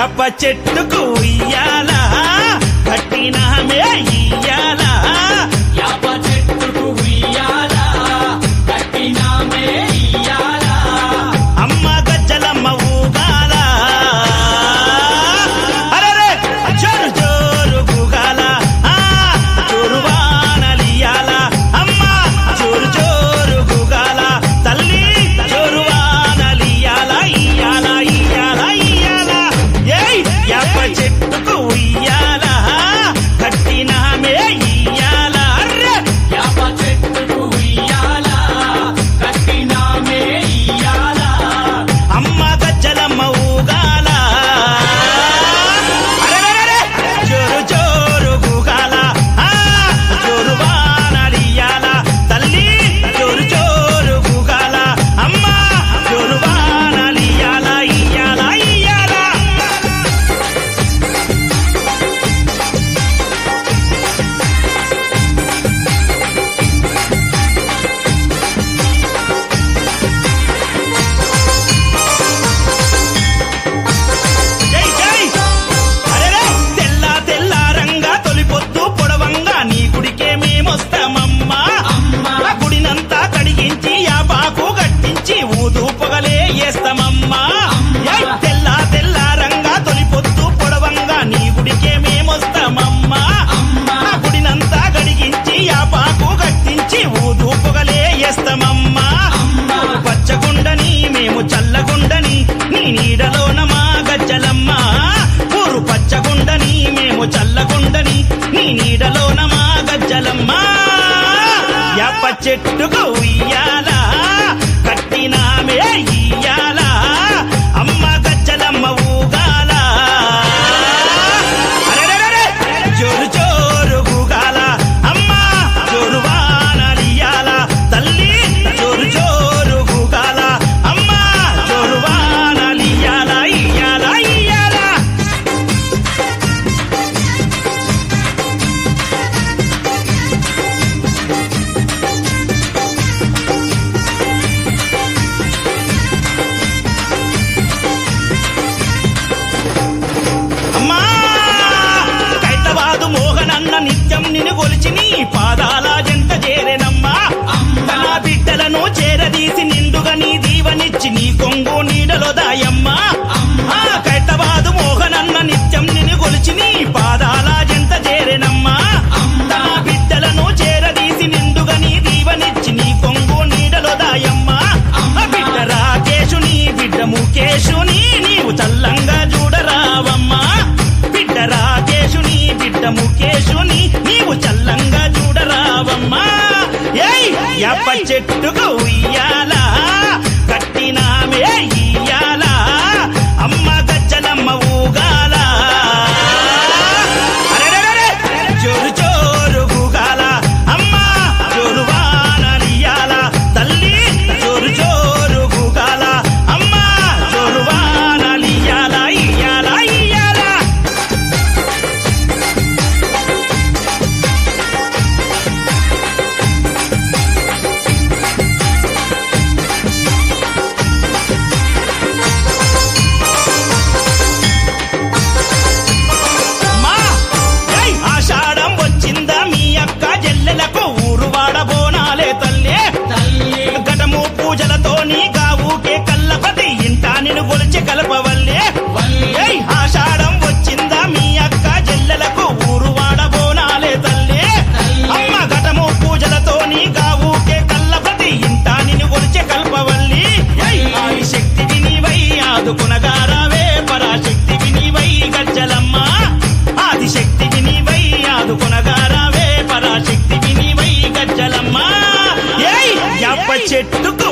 వేప చెట్టుకు ఉయ్యాల కట్టినామే ఇయ్యాల. చెట్టుకు ఉయ్యాల ఒలిచి నీ పాదాల జంట చేరేనమ్మా. తన బిడ్డలను చేరదీసి నిండుగా నీ దీవనిచ్చి నీ కొంగు వేప చెట్టుకు ఉయ్యాల. ఆదుకునగా రావే పరాశక్తివి నీవై గజ్జలమ్మ. ఆదిశక్తివి నీవై ఆదుకునగా రావే పరాశక్తివి నీవై గజ్జలమ్మ. ఏయ్ చెట్టుకు